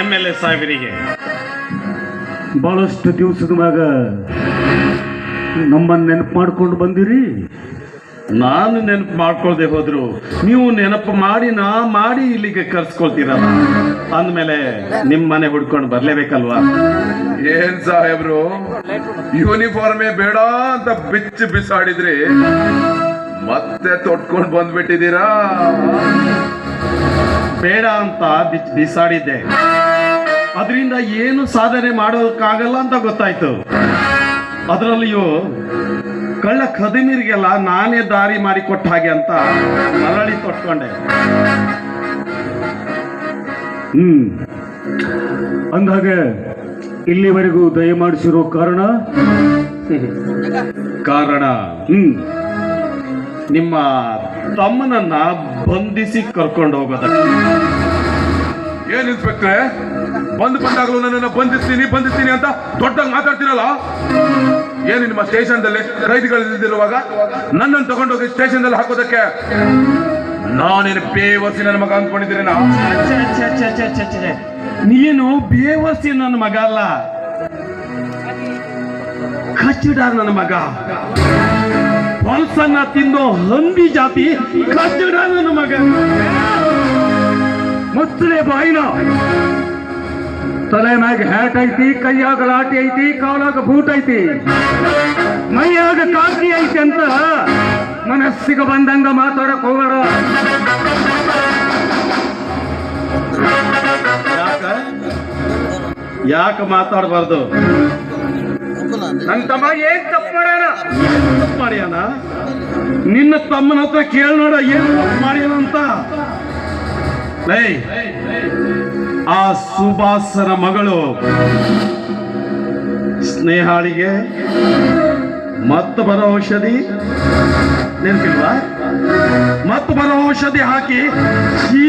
M L A ಸಾಹೇಬರಿಗೆ ಬಹಳಷ್ಟು ದಿವಸದ ಮ್ಯಾಗ ನಮ್ಮನ್ನು ನೆನಪು ಮಾಡ್ಕೊಂಡು ಬಂದಿರಿ. ನಾನು ನೆನಪು ಮಾಡ್ಕೊಳ್ದೆ ಹೋದ್ರು. ನೀವು ನೆನಪು ಮಾಡಿ ನಾ ಮಾಡಿ ಇಲ್ಲಿಗೆ ಕರ್ಸ್ಕೊಳ್ತೀರಲ್ಲ. ಅಂದಮೇಲೆ ನಿಮ್ಮ ಮನೆ ಹುಡ್ಕೊಂಡು ಬರ್ಲೇಬೇಕಲ್ವಾ? ಏನ್ ಸಾಹೇಬ್ರು? ಯೂನಿಫಾರ್ಮೇ ಬೇಡ ಅಂತ ಬಿಚ್ಚಿ ಬಿಸಾಡಿದ್ರಿ. ಮತ್ತೆ ತೊಟ್ಕೊಂಡು ಬಂದ್ಬಿಟ್ಟಿದ್ದೀರಾ? ಬೇಡ ಅಂತ ಬಿಸಾಡಿದ್ದೆ. ಅದರಿಂದ ಏನು ಸಾಧನೆ ಮಾಡೋದಕ್ಕಾಗಲ್ಲ ಅಂತ ಗೊತ್ತಾಯ್ತು. ಅದರಲ್ಲಿಯೂ ಕಳ್ಳ ಕದಿಮೀರಿಗೆಲ್ಲ ನಾನೇ ದಾರಿ ಮಾಡಿಕೊಟ್ಟ ಹಾಗೆ ಅಂತ ಮರಳಿ ತೊಟ್ಕೊಂಡೆ. ಹ್ಮ್. ಅಂದಾಗೆ ಇಲ್ಲಿವರೆಗೂ ದಯಮಾಡಿಸಿರೋ ಕಾರಣ? ಕಾರಣ. ಹ್ಮ್. ನಿಮ್ಮ ತಮ್ಮನನ್ನ ಬಂಧಿಸಿ ಕರ್ಕೊಂಡು ಹೋಗೋದಕ್ಕೆ. ಏನ್ ಇನ್ಸ್ಪೆಕ್ಟ್ರೆ? ಬಂದು ಬಂದಾಗಲೂ ನನ್ನನ್ನು ಬಂಧಿಸ್ತೀನಿ ಬಂಧಿಸ್ತೀನಿ ಅಂತ ದೊಡ್ಡ ಮಾತಾಡ್ತೀರಲ್ಲ ಏನು ನಿಮ್ಮ ಸ್ಟೇಷನ್ದಲ್ಲಿ ರೈತಗಳಿದ್ದಿರುವಾಗ ನನ್ನನ್ನು ತಗೊಂಡೋಗಿ ಸ್ಟೇಷನ್ದಲ್ಲಿ ಹಾಕೋದಕ್ಕೆ? ನಾನೇನು ಬೇವಸಿ ನನ್ನ ಮಗ ಅಂದ್ಕೊಂಡಿದ್ದೀರಿ ಛೆ. ನೀನು ಬೇವಸಿ ನನ್ನ ಮಗ ಅಲ್ಲ. ಕಚ್ಚಡ ನನ್ನ ಮಗ. ಹೊಲ್ಸನ್ನ ತಿಂದು ಹಂದಿ ಜಾತಿ ನನ್ನ ಮಗ ಮುಚ್ಚಲೆ ಬಾಯಿನ ತಲೆ ಮ್ಯಾಗ ಹ್ಯಾಟ್ ಐತಿ, ಕೈಯಾಗ ಲಾಟಿ ಐತಿ, ಕಾಲಾಗ ಬೂಟ್ ಐತಿ. ಮೈಯಾಗ ಕಾಕಿ ಐತಿ ಅಂತ ಮನಸ್ಸಿಗೆ ಬಂದಂಗ ಮಾತಾಡಕ್ ಯಾಕ? ಯಾಕ ಮಾತಾಡಬಾರ್ದು? ನನ್ನ ತಮ್ಮ ಏನ್ ತಪ್ಪು ಮಾಡ್ಯಾನ? ತಪ್ಪು ಮಾಡ್ಯಾನ? ನಿನ್ನ ತಮ್ಮನ ಹತ್ರ ಕೇಳಿ ನೋಡ, ಏನು ಮಾಡ್ಯಾನ ಆ ಸುಭಾಸರ ಮಗಳು ಸ್ನೇಹಾಳಿಗೆ ಮತ್ತು ಬರೋ ಔಷಧಿ? ನೆನಪಿಲ್ವಾ? ಮತ್ತು ಬರೋ ಔಷಧಿ ಹಾಕಿ